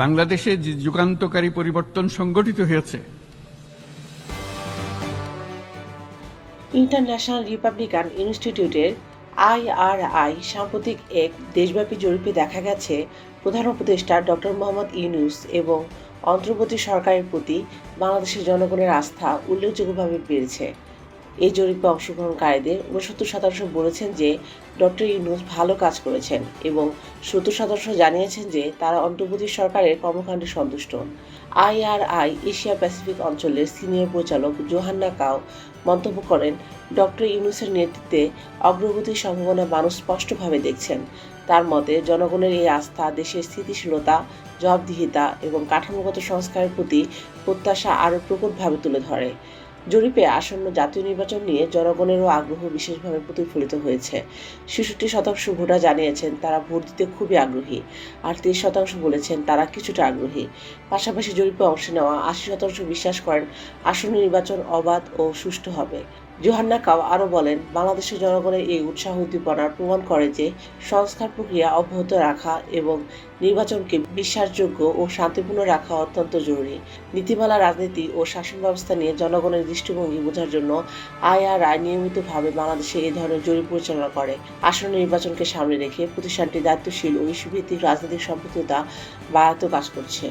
বাংলাদেশে যে যুগান্তকারী পরিবর্তন সংগঠিত হয়েছে। ইন্টারন্যাশনাল রিপাবলিকান ইনস্টিটিউটের আইআরআই সাম্প্রতিক এক দেশব্যাপী জরিপে দেখা গেছে, প্রধান উপদেষ্টা ডক্টর মোহাম্মদ ইউনুস এবং অন্তর্বর্তী সরকারের প্রতি বাংলাদেশের জনগণের আস্থা উল্লেখযোগ্যভাবে বেড়েছে। এই জরিপে অংশগ্রহণকারীদের উনসত্তর শতাংশ বলেছেন যে ডক্টর ইউনুস ভালো কাজ করেছেন এবং সত্তর শতাংশ জানিয়েছেন যে তারা অন্তর্বর্তী সরকারের কর্মকাণ্ডে সন্তুষ্ট। আইআরআই এশিয়া প্যাসিফিক অঞ্চলের সিনিয়র পরিচালক জোহান্না কাও মন্তব্য করেন, ডক্টর ইউনুসের নেতৃত্বে অগ্রগতির সম্ভাবনা মানুষ স্পষ্টভাবে দেখছেন। তার মতে, জনগণের এই আস্থা, দেশের স্থিতিশীলতা, জবাবদিহিতা এবং কাঠামোগত সংস্কারের প্রতি প্রত্যাশা আরও প্রকটভাবে তুলে ধরে। জরিপে আসন্ন জাতীয় নির্বাচন নিয়ে জনগণেরও আগ্রহ বিশেষভাবে প্রতিফলিত হয়েছে। ছেষট্টি শতাংশ ভোটার জানিয়েছেন তারা ভোট দিতে খুবই আগ্রহী, আর তিরিশ শতাংশ বলেছেন তারা কিছুটা আগ্রহী। পাশাপাশি জরিপে অংশ নেওয়া আশি শতাংশ বিশ্বাস করেন আসন্ন নির্বাচন অবাধ ও সুষ্ঠু হবে। জোহান্না কাও আরও বলেন, বাংলাদেশের জনগণের এই উৎসাহ উদ্দীপনার প্রমাণ করে যে সংস্কার প্রক্রিয়া অব্যাহত রাখা এবং নির্বাচনকে বিশ্বাসযোগ্য ও শান্তিপূর্ণ রাখা অত্যন্ত জরুরি। নীতিমালা, রাজনীতি ও শাসন ব্যবস্থা নিয়ে জনগণের দৃষ্টিভঙ্গি বোঝার জন্য আইআরআই নিয়মিতভাবে বাংলাদেশে এই ধরনের জরিপ পরিচালনা করে। আসন্ন নির্বাচনকে সামনে রেখে প্রতিষ্ঠানটি দায়িত্বশীল ও ইস্যুভিত্তিক রাজনৈতিক সম্পৃক্ততা বাড়াতে কাজ করছে।